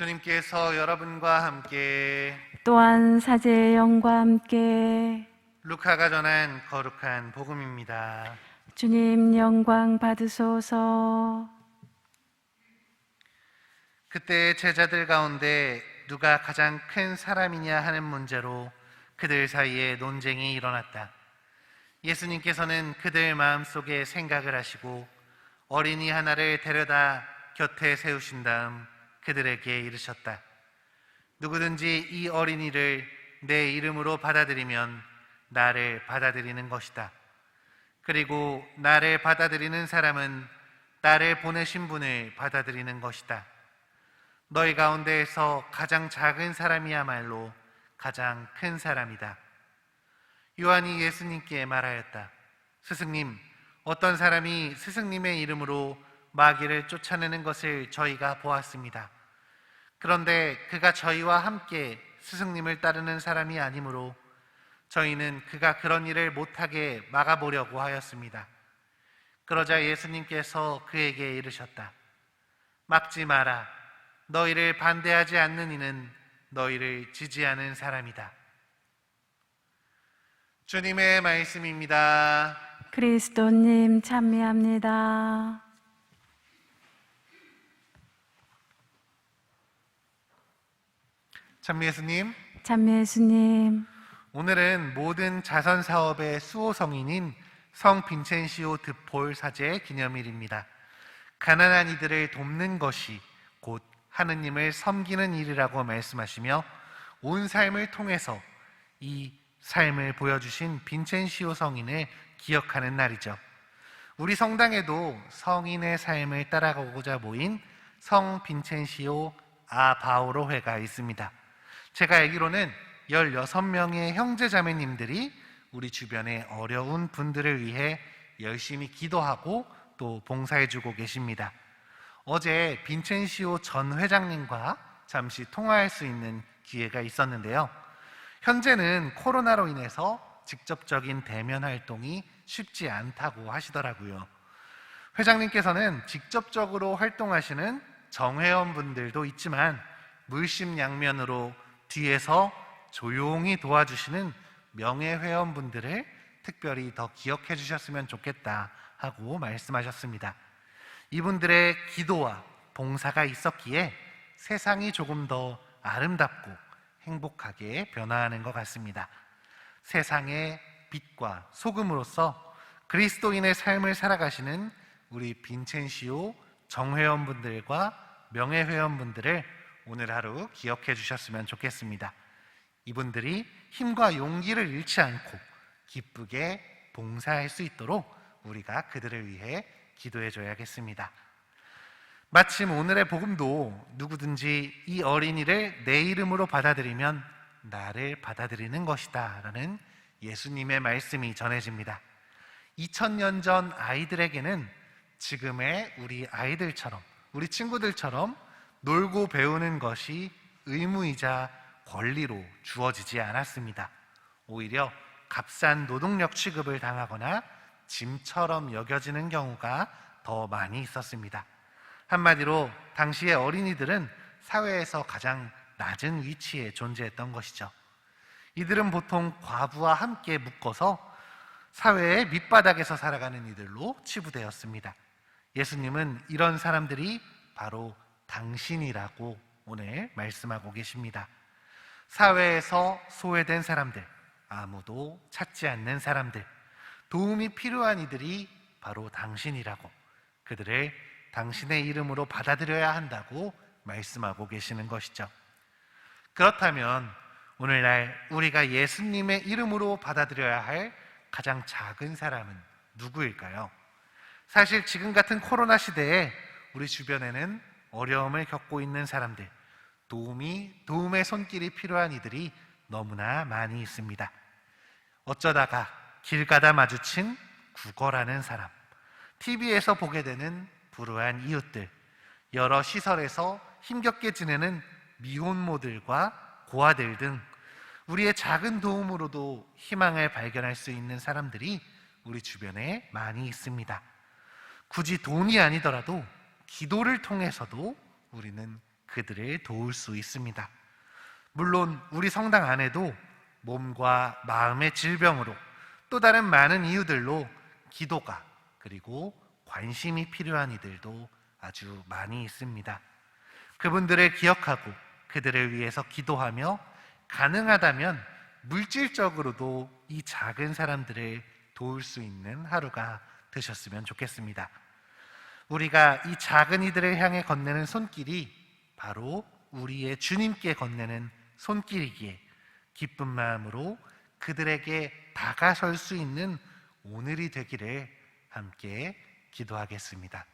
주님께서 여러분과 함께 또한 사제의 영과 함께 루카가 전한 거룩한 복음입니다. 주님 영광 받으소서 그때 제자들 가운데 누가 가장 큰 사람이냐 하는 문제로 그들 사이에 논쟁이 일어났다. 예수님께서는 그들 마음속에 생각을 하시고 어린이 하나를 데려다 곁에 세우신 다음 그들에게 이르셨다. 누구든지 이 어린이를 내 이름으로 받아들이면 나를 받아들이는 것이다. 그리고 나를 받아들이는 사람은 나를 보내신 분을 받아들이는 것이다. 너희 가운데에서 가장 작은 사람이야말로 가장 큰 사람이다. 요한이 예수님께 말하였다. 스승님, 어떤 사람이 스승님의 이름으로 마귀를 쫓아내는 것을 저희가 보았습니다. 그런데 그가 저희와 함께 스승님을 따르는 사람이 아니므로 저희는 그가 그런 일을 못하게 막아보려고 하였습니다. 그러자 예수님께서 그에게 이르셨다. 막지 마라. 너희를 반대하지 않는 이는 너희를 지지하는 사람이다. 주님의 말씀입니다. 그리스도님 찬미합니다 찬미 예수님, 찬미 예수님 오늘은 모든 자선 사업의 수호 성인인 성 빈첸시오 드폴 사제의 기념일입니다. 가난한 이들을 돕는 것이 곧 하느님을 섬기는 일이라고 말씀하시며 온 삶을 통해서 이 삶을 보여주신 빈첸시오 성인을 기억하는 날이죠. 우리 성당에도 성인의 삶을 따라가고자 모인 성 빈첸시오 아 바오로 회가 있습니다. 제가 알기로는 16명의 형제 자매님들이 우리 주변의 어려운 분들을 위해 열심히 기도하고 또 봉사해주고 계십니다. 어제 빈첸시오 전 회장님과 잠시 통화할 수 있는 기회가 있었는데요. 현재는 코로나로 인해서 직접적인 대면 활동이 쉽지 않다고 하시더라고요. 회장님께서는 직접적으로 활동하시는 정회원 분들도 있지만 물심양면으로 뒤에서 조용히 도와주시는 명예회원분들을 특별히 더 기억해 주셨으면 좋겠다 하고 말씀하셨습니다. 이분들의 기도와 봉사가 있었기에 세상이 조금 더 아름답고 행복하게 변화하는 것 같습니다. 세상의 빛과 소금으로서 그리스도인의 삶을 살아가시는 우리 빈첸시오 정회원분들과 명예회원분들을 오늘 하루 기억해 주셨으면 좋겠습니다. 이분들이 힘과 용기를 잃지 않고 기쁘게 봉사할 수 있도록 우리가 그들을 위해 기도해 줘야겠습니다. 마침 오늘의 복음도 누구든지 이 어린이를 내 이름으로 받아들이면 나를 받아들이는 것이다 라는 예수님의 말씀이 전해집니다. 2000년 전 아이들에게는 지금의 우리 아이들처럼 우리 친구들처럼 놀고 배우는 것이 의무이자 권리로 주어지지 않았습니다. 오히려 값싼 노동력 취급을 당하거나 짐처럼 여겨지는 경우가 더 많이 있었습니다. 한마디로 당시의 어린이들은 사회에서 가장 낮은 위치에 존재했던 것이죠. 이들은 보통 과부와 함께 묶어서 사회의 밑바닥에서 살아가는 이들로 치부되었습니다. 예수님은 이런 사람들이 바로 당신이라고 오늘 말씀하고 계십니다. 사회에서 소외된 사람들, 아무도 찾지 않는 사람들, 도움이 필요한 이들이 바로 당신이라고 그들을 당신의 이름으로 받아들여야 한다고 말씀하고 계시는 것이죠. 그렇다면 오늘날 우리가 예수님의 이름으로 받아들여야 할 가장 작은 사람은 누구일까요? 사실 지금 같은 코로나 시대에 우리 주변에는 어려움을 겪고 있는 사람들, 도움이, 도움의 손길이 필요한 이들이 너무나 많이 있습니다. 어쩌다가 길 가다 마주친 국어라는 사람, TV에서 보게 되는 불우한 이웃들, 여러 시설에서 힘겹게 지내는 미혼모들과 고아들 등 우리의 작은 도움으로도 희망을 발견할 수 있는 사람들이 우리 주변에 많이 있습니다. 굳이 돈이 아니더라도 기도를 통해서도 우리는 그들을 도울 수 있습니다. 물론 우리 성당 안에도 몸과 마음의 질병으로 또 다른 많은 이유들로 기도가 그리고 관심이 필요한 이들도 아주 많이 있습니다. 그분들을 기억하고 그들을 위해서 기도하며 가능하다면 물질적으로도 이 작은 사람들을 도울 수 있는 하루가 되셨으면 좋겠습니다. 우리가 이 작은 이들을 향해 건네는 손길이 바로 우리의 주님께 건네는 손길이기에 기쁜 마음으로 그들에게 다가설 수 있는 오늘이 되기를 함께 기도하겠습니다.